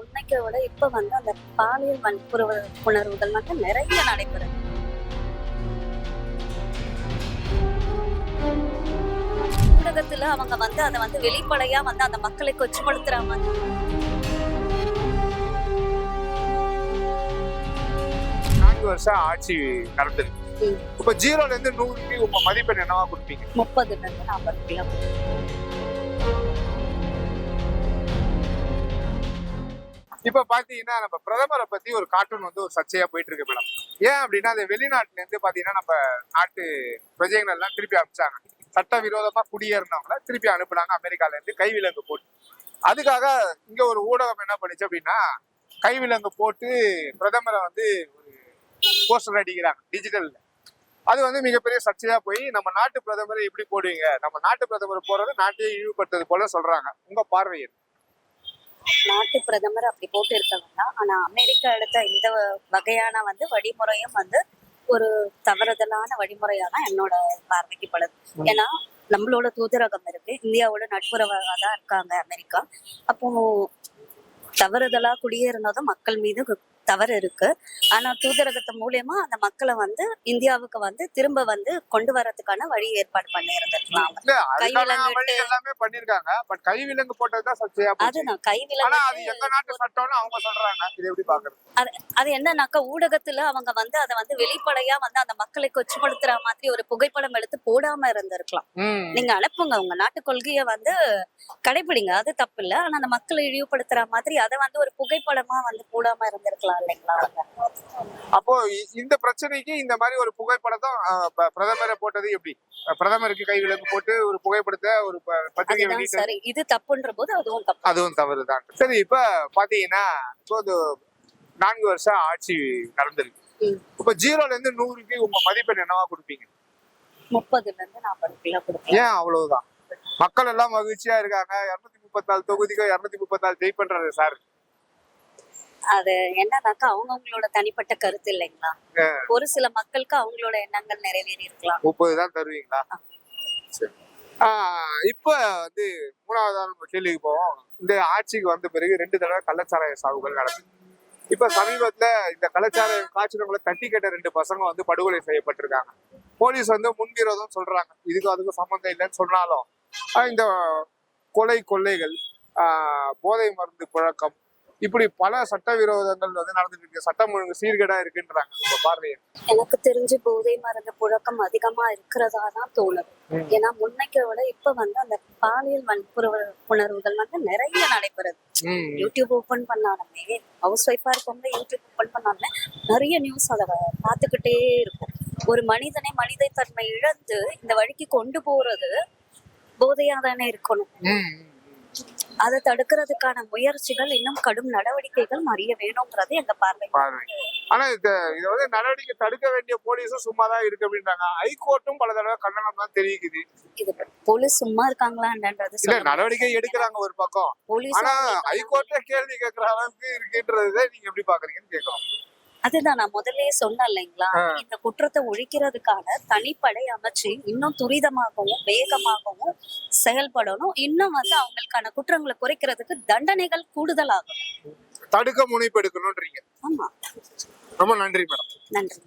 முன்னைக்க விட இப்ப வந்து அந்த பாலியல் வன்புணர்வுகள் வந்து நிறைய நடைபெறுது. ஊடகத்துல அவங்க வந்து அதை வந்து வெளிப்படையா வந்து அந்த மக்களை கொச்சுப்படுத்துற மாதிரி. நான்கு வருஷம் ஆட்சி நடந்திருக்கு. இப்ப ஜீரோல இருந்து நூறுக்கு உங்க மதிப்பெண் என்னவா கொடுப்பீங்க? முப்பதுல இருந்து நாற்பது கிலோ இப்ப பாத்தீங்கன்னா நம்ம பிரதமரை பத்தி ஒரு கார்ட்டூன் வந்து ஒரு சர்ச்சையா போயிட்டு இருக்கு மேடம் ஏன் அப்படின்னா அது வெளிநாட்டுல இருந்து பாத்தீங்கன்னா நம்ம நாட்டு பிரஜைகள் எல்லாம் திருப்பி அனுப்பிச்சாங்க. சட்டவிரோதமா குடியேறினவங்கள திருப்பி அனுப்புனாங்க அமெரிக்கால இருந்து கைவிலங்கு போட்டு. அதுக்காக இங்க ஒரு ஊடகம் என்ன பண்ணுச்சு அப்படின்னா கைவிலங்கு போட்டு பிரதமரை வந்து ஒரு போஸ்டர் அடிக்கிறாங்க டிஜிட்டல்ல அது வந்து மிகப்பெரிய சர்ச்சையா போய் நம்ம நாட்டு பிரதமரை எப்படி போடுவீங்க? நம்ம நாட்டு பிரதமர் போறது நாட்டையே இழிவுபடுத்துறது போல சொல்றாங்க. உங்க பார்வையை நாட்டு பிரதமர் அப்படி போட்டு இருக்காங்கன்னா ஆனா அமெரிக்கா எடுத்த இந்த வகையான வந்து வழிமுறையும் வந்து ஒரு தவறுதலான வழிமுறையா தான் என்னோட பார்வைக்கு படுது. ஏன்னா நம்மளோட தூதரகம் இருக்கு இந்தியாவோட நட்புறவாக தான் இருக்காங்க அமெரிக்கா. அப்போ தவறுதலா குடியேறினதும் மக்கள் மீது தவறு இருக்கு. ஆனா தூதரகத்து மூலியமா அந்த மக்களை வந்து இந்தியாவுக்கு வந்து திரும்ப வந்து கொண்டு வரதுக்கான வழி ஏற்பாடு பண்ணி இருந்திருக்கலாம் அதுதான் கைவிலங்கு அது என்னன்னாக்கா ஊடகத்துல அவங்க வந்து அதை வந்து வெளிப்படையா வந்து அந்த மக்களை கொச்சுப்படுத்துற மாதிரி ஒரு புகைப்படம் எடுத்து போடாம இருந்திருக்கலாம். நீங்க அனுப்புங்க. உங்க நாட்டு கொள்கையை வந்து கடைபிடிங்க அது தப்பு இல்ல. ஆனா அந்த மக்களை இழிவுபடுத்துற மாதிரி அதை வந்து ஒரு புகைப்படமா வந்து போடாம இருந்திருக்கலாம்? அப்போ இந்த பிரச்சனைக்கு இந்த மாதிரி ஒரு புகைப்படத்தை பிரதமரை போட்டது எப்படி? பிரதமருக்கு கைவிலங்கு போட்டு ஒரு புகைப்படத்தை ஒரு பத்திரிகை வெளியிட்டு சரி. இது தப்புன்ற போது அதுவும் தப்பு. அதுவும் தவறுதான். சரி இப்ப பாத்தீங்கன்னா இப்போ நான்கு வருஷம் ஆட்சி நடந்திருக்கு. இப்ப ஜீரோல இருந்து நூறுக்கு உங்க மதிப்பெண் என்னவா கொடுப்பீங்க? முப்பதுல இருந்து நாற்பது கிலோ கொடுக்கலாம். ஏன் அவ்வளவுதான்? மக்கள் எல்லாம் மகிழ்ச்சியா இருக்காங்க. இருநூத்தி முப்பத்தாலு தொகுதிக்கு இருநூத்தி முப்பத்தாலு ஜெய் பண்றாரு சார். அது என்னன்னாக்கா அவங்கவுங்களோட தனிப்பட்ட கருத்து இல்லைங்களா? ஒரு சில மக்களுக்கு அவங்களோட எண்ணங்கள் நிறைவேறி இருக்கலாம். முப்பது தான் தருவீங்களா? இப்ப வந்து மூணாவதா கேள்விக்கு போவோம். இந்த ஆட்சிக்கு வந்த பிறகு ரெண்டு தடவை கள்ளச்சாராய சாவுகள் நடக்குது. இப்ப சமீபத்துல இந்த கள்ளச்சாராயம் காய்ச்சினவங்களை தட்டி கேட்ட ரெண்டு பசங்க வந்து படுகொலை செய்யப்பட்டிருக்காங்க. போலீஸ் வந்து முன்விரோதம் சொல்றாங்க. இதுக்கு அதுக்கும் சம்மந்தம் இல்லைன்னு சொன்னாலும் இந்த கொலை கொள்ளைகள் ஆஹ் போதை மருந்து புழக்கம் இப்படி பல சட்டவிரோதங்கள் வந்து நடந்துட்டு இருக்கு. சட்டம் ஒழுங்கு சீர்கேடா இருக்குன்றாங்க உங்க பார்வையை. எனக்கு தெரிஞ்சு போதை மருந்து புழக்கம் அதிகமா இருக்கிறதா தான் தோணுது. ஏன்னா முன்னைக்க விட இப்ப வந்து அந்த பாலியல் வன்புணர்வுகள் வந்து நிறைய நடைபெறுது. யூடியூப் ஓபன் பண்ணாலுமே ஹவுஸ் ஒய்ஃபா இருக்கவங்க யூடியூப் ஓபன் பண்ணாலுமே நிறைய நியூஸ் அதை பார்த்துக்கிட்டே இருக்கும். ஒரு மனிதனை மனிதத்தன்மை இழந்து இந்த வழிக்கு கொண்டு போறது போதையா தானே இருக்கணும். அதை தடுக்கிறதுக்கான முயற்சிகள் இன்னும் கடும் நடவடிக்கைகள் நிறைய வேணும்ன்றது எங்க பார்வை. ஆனா இது இத வந்து நடவடிக்கை தடுக்க வேண்டிய போலீஸும் சும்மா தான் இருக்கு அப்படின்றாங்க ஹைகோர்ட்டும் பல தடவை கண்டனம் தான் தெரிவிக்குது. இது போலீஸ் சும்மா இருக்காங்களான்றது இல்ல நடவடிக்கை எடுக்கிறாங்க ஒரு பக்கம். போலீஸ் ஆனா ஹைகோர்ட்டே கேள்வி கேட்கிற அளவுக்கு இருக்குன்றதை நீங்க எப்படி பாக்குறீங்கன்னு கேட்கலாம். அதுதான் நான் முதல்லயே சொன்னேன் இல்லைங்களா. இந்த குற்றத்தை ஒழிக்கிறதுக்கான தனிப்படை அமைச்சு இன்னும் துரிதமாகவும் வேகமாகவும் செயல்படணும். இன்னும் வந்து அவங்களுக்கான குற்றங்களை குறைக்கிறதுக்கு தண்டனைகள் கூடுதலாகும் தடுக்க முனைப்பு எடுக்கணும்ன்றீங்க. ஆமா. ரொம்ப நன்றி மேடம். நன்றி.